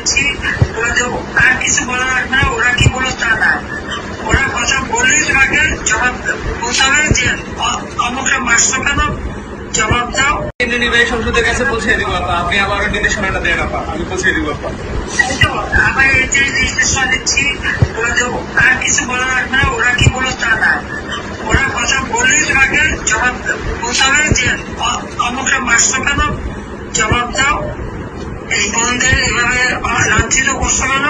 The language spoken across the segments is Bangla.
দিচ্ছি ওদের আর কিছু বলা লাগবে না ওরা কি বলো তা না। ওরা কথা বললেই তোমাকে জবাব বলতে হবে যে অমুকটা মারছো কেন? জবাব দাও। কেন্দ্রীয় নির্বাহী সংসদের কাছে পৌঁছে দিব আপা। আপনি আবারও নির্দেশনাটা দেন আপা। আমি পৌঁছে দিব আপা। আবার এই যে রেজিস্ট্রেশন দিচ্ছি ওদের আর কিছু বলা লাগবে না ওরা কি বলো তা না। ওরা কথা বললেই তোমাকে জবাব বলতে হবে যে অ- অমুকটা মারছো কেন জবাব দাও এই বোনদের এভাবে লাঞ্ছিত করছ কেন?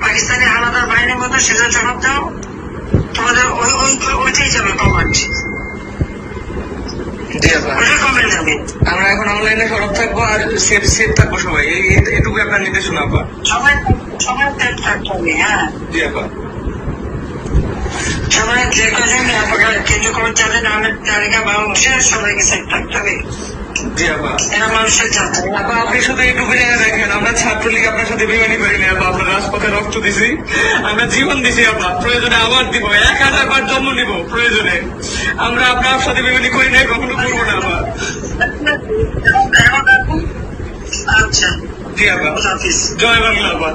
পাকিস্তানি আলাদা বাহিনীর মতো সেটা জবাব দাও। তোমাদের ওই ওই ওইটাই যাবে কমেন্ট আমরা এখন অনলাইনে সরব থাকব আর সেফ সেফ থাকব সবাই। এটুকু আপনার নির্দেশনা আপা সবাই সবাই ত্যাগ থাকতে হবে হ্যাঁ। জি আপা সবাই যে কজন আপনার কেন্দ্রীয় কর্মচারী নামের তালিকা বাংলাদেশের সবাইকে সেট থাকতে হবে। জি আপা এরা মানুষের জাতি। আপা আপনি শুধু এইটুকু জেনে রাখেন ছাত্রলীগ আপনার সাথে বিমানি করিনি আপা আপনার রাজপথে রক্ত দিছি। আমরা জীবন দিছি আপা প্রয়োজনে আবার দিব এক হাজার বার জন্ম নিব প্রয়োজনে। আমরা আপনার সাথে বিমানি করি না কখনো করব না আপা আচ্ছা। জি আপা জয় বাংলা আপা